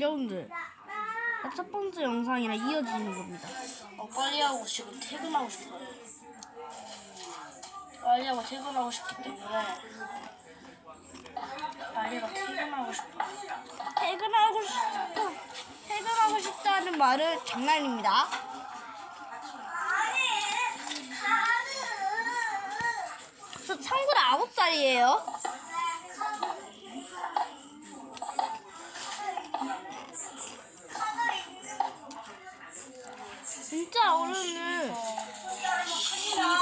여러분들 첫 번째 영상이랑 이어지는 겁니다. 어, 빨리 하고 지금 퇴근하고 싶어요. 빨리 하고 퇴근하고 싶기 때문에 빨리 가 퇴근하고 싶어요. 퇴근하고 싶다. 퇴근하고 싶다는 말은 장난입니다. 저 참고로 아홉 살이에요. 진짜 어른은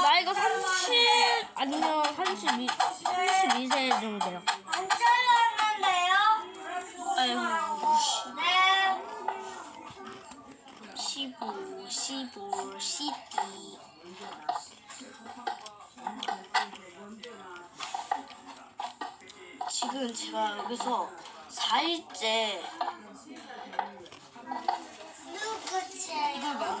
나이가 37 아니면 32, 32세 정도 돼요. 안 잘랐는데요? 아이고, 네. 15, 15, 12. 지금 제가 여기서 4일째 누구지? 이걸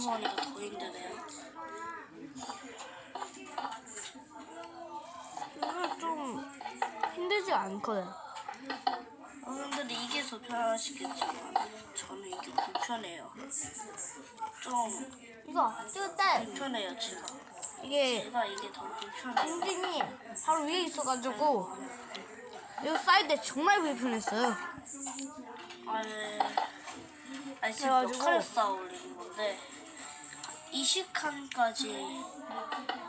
누워서 하니까 더 힘드네요. 이거 좀 힘들지 않거든요. 어른들이 이게 더 편하시겠지만 저는 이게 불편해요. 좀 이거 때 불편해요 제가. 이게 제가 이게 더 불편해요. 엔진이 바로 위에 있어가지고 이거 쌓일 때 정말 불편했어요. 아니, 아니 지금 그래가지고- 역할 쌓아 올리는 건데 20칸까지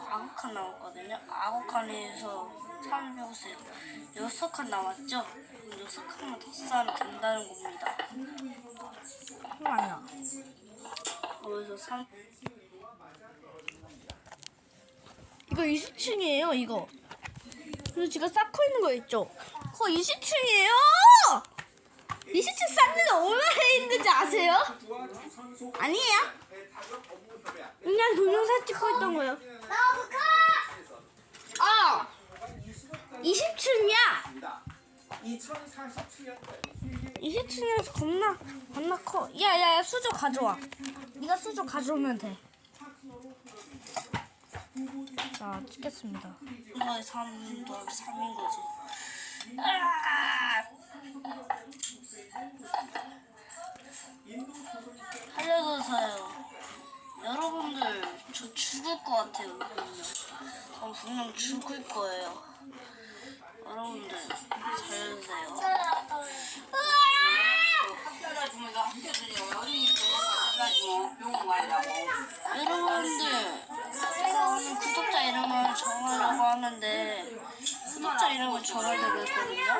아홉 칸 남았거든요. 아홉 칸에서 300세 여섯 칸 남았죠? 그럼 여섯 칸만 더 쌓으면 된다는 겁니다. 아니야. 거기서 3 이거 20층이에요, 이거. 그리고 지금 쌓고 있는 거 있죠? 그거 20층이에요! 20층 쌓는데 얼마나 힘든지 아세요? 아니에요? 그냥 동영상 찍고 있던 거예요. 나부카! 아! 20층이야! 2047년도에 20층에서 겁나, 겁나 커. 야, 야, 야, 수저 가져와. 네가 수저 가져오면 돼. 자, 찍겠습니다. 이거에 3 더하기 3인 거지. 아! 살려주세요. 여러분들 저 죽을 것 같아요. 분명. 저 분명 죽을 거예요. 여러분들 살려주세요. 여러분들 제가 오늘 구독자 이름을 정하려고 하는데 구독자 이름을 정하려고 했거든요.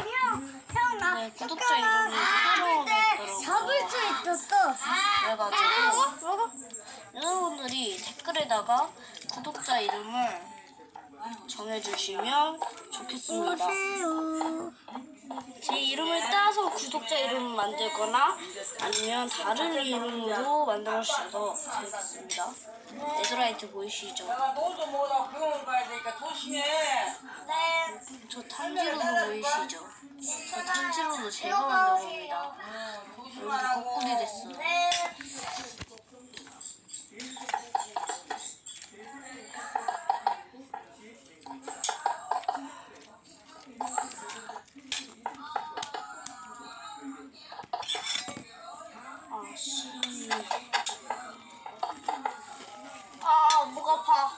네, 구독자 이름이 새로운 있더라고요. 잡을 수 있었어. 그래가지고 여러분들이 댓글에다가 구독자 이름을 정해주시면 좋겠습니다. 제 이름을 따서 구독자 이름을 만들거나 아니면 다른 이름으로 만들어 주셔도 되겠습니다. 에드라이트 보이시죠? 저 탄지로도 보이시죠? 저 탄지로도 제가 만든 겁니다. 여기 거꾸리 됐어. 네. 아씨. 아, 목 아파.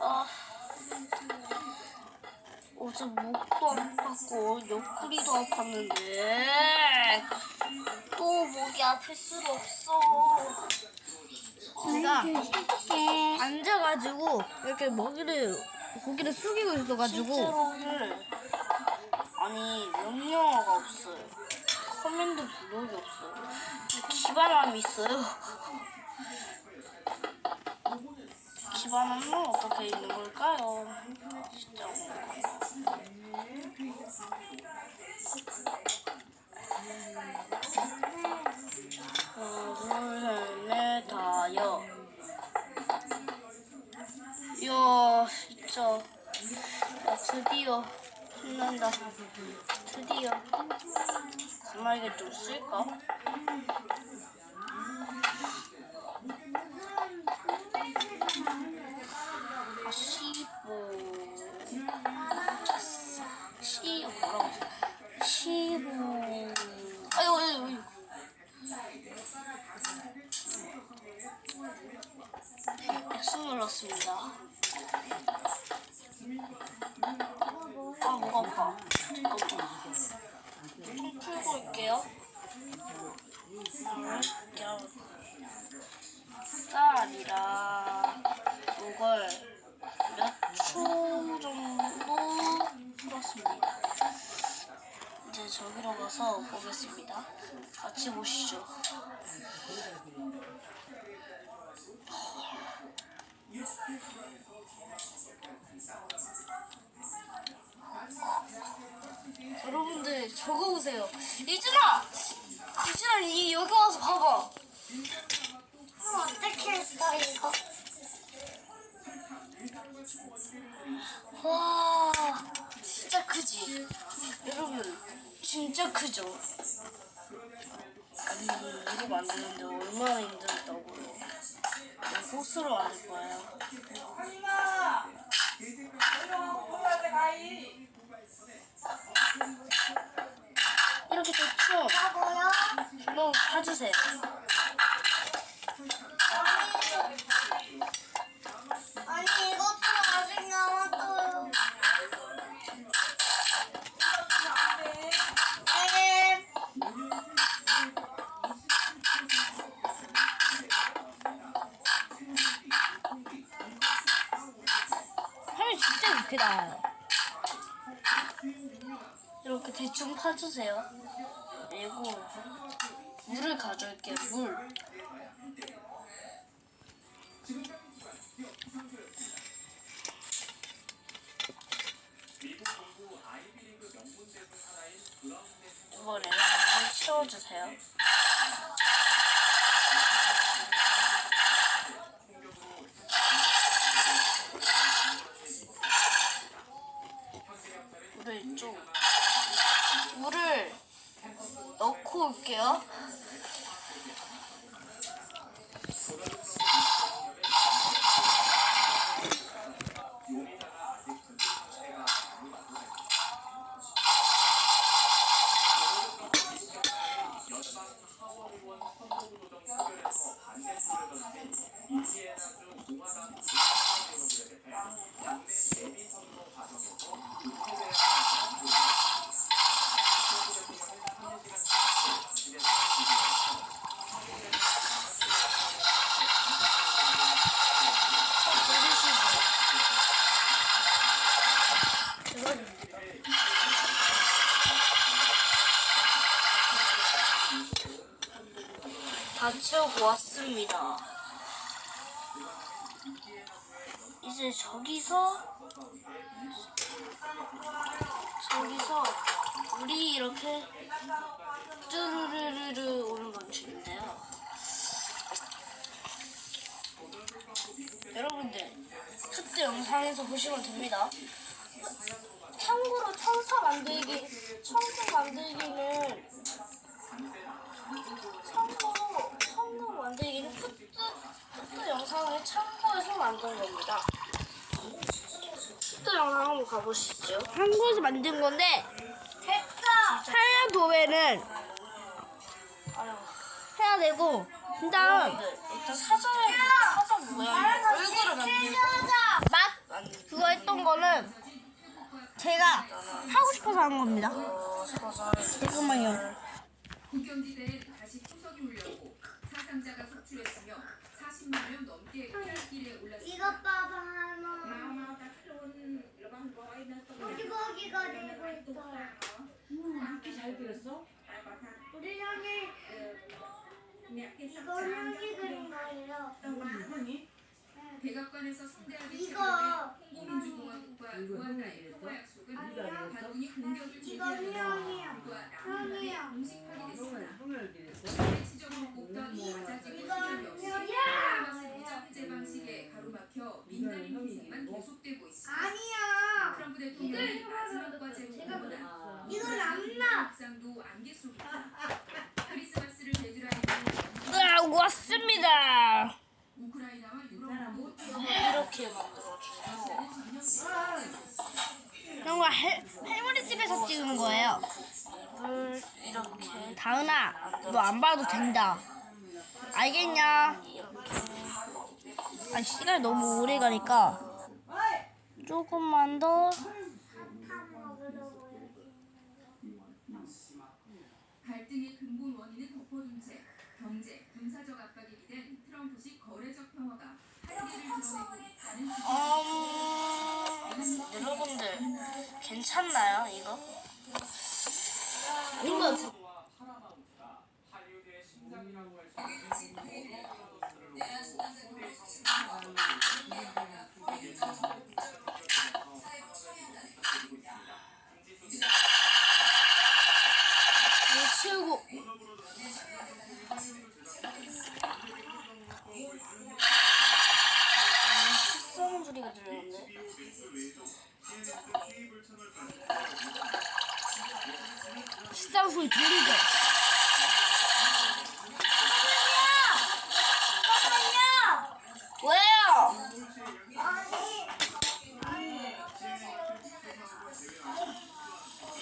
아. 어제 목도 안 아팠고 옆구리도 아팠는데 또 목이 아플 수가 없어. 제가 앉아가지고 이렇게 먹이를 고기를 숙이고 있어가지고 실제로는 아니 명령어가 없어요. 커맨드 블록이 없어요. 기반함이 있어요. 기반함은 어떻게 있는 걸까요? 진짜. 하나, 한다. 드디어. 정말 이게 좀 쓸까? 아, 15. 15. 쌀이랑 이걸 몇 초 정도 풀었습니다. 이제 저기로 가서 보겠습니다. 같이 보시죠. 여러분들 저거 보세요. 이준아! 이준아 이 여기 와서 봐봐. 그럼 어떻게 했어 이거? 와 진짜 크지? 여러분 진짜 크죠? 아니 이거 만드는데 얼마나 힘들었다고요? 호스로 만들 거예요. 가이. 이렇게 됐죠? 하고요. 너무 봐주세요. 진짜 이렇게 대충 파주세요. 그리고 물을 가져올게요. 물. 이번에는 물 채워주세요. 물을 좀 물을 넣고 올게요. 다 채우고 왔습니다. 이제 저기서 저기서 물이 이렇게 뚜루루루루 오는 방식인데요. 여러분들 그때 영상에서 보시면 됩니다. 참고로 천사 만들기, 천사 만들기는 성능 만들기는 푸드, 푸드 영상을 참고해서 만든 겁니다. 푸드 영상 한번 가보시죠. 한국에서 만든 건데 됐다. 하얀 도배는 아유, 해야 되고 그다음 여러분들 일단 사전에 사전 모양의 얼굴을 만들고 맛 그거 했던 거는 제가 하고 싶어서 한 겁니다. 어, 사전 잠깐만요. 상자가 속출했으며 40만 명 넘게 피할길에 올랐습니다. 이것 봐봐 할머. 거기 거기가 내고 있어. 잘 그렸어? 우리 형이 이거 형이 그린 거예요. 네. 백악관에서 성대하게 이거. 체결된 홍보민주공화국과 루안다의 평화 약속은 반군이 공격을 이거 준비하는 형이야. 불과 나흘 만에 형이야. 공식 파기됐습니다. 똥을 기랬어. 시대 지적으로 꼽던 과자지구 이거 수립 역시 형이야. 하마스 무장 방식에 가로막혀 민간인 희생만 계속되고 있습니다. 아니야. 트럼프 대통령이 마지막 과제로 공언한 이건 안 나. 묵상도 안개 속입니다. 크리스마스를 대드라이브 으아, 왔습니다. 우크라이나와 유럽 모 이렇게 만들어주고 이런 거 할, 할머니 집에서 찍은 거예요. 물 이렇게 다은아, 너 안 봐도 된다. 알겠냐? 아, 시간이 너무 오래 가니까 조금만 더. 갈등의 근본 원인은 덮어둔 채 경제, 군사적 압박이 기댄 트럼프식 거래적 평화가 음, 여러분들 괜찮나요 이거? 이거 있는 치우고 왜요?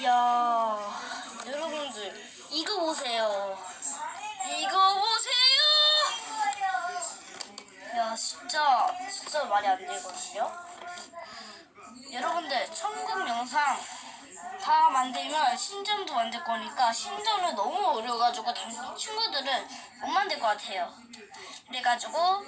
야 여러분들 이거 보세요 진짜 진짜 말이 안 되거든요 여러분들 천국 영상 다 만들면 신전도 만들 거니까 신전은 너무 어려워가지고 당- 친구들은 못 만들 것 같아요 그래가지고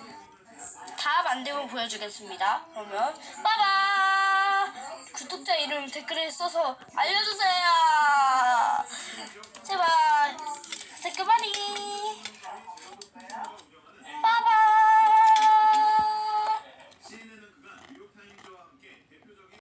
다 만들고 보여주겠습니다. 그러면 빠바 구독자 이름 댓글에 써서 알려주세요. 제발 댓글 많이.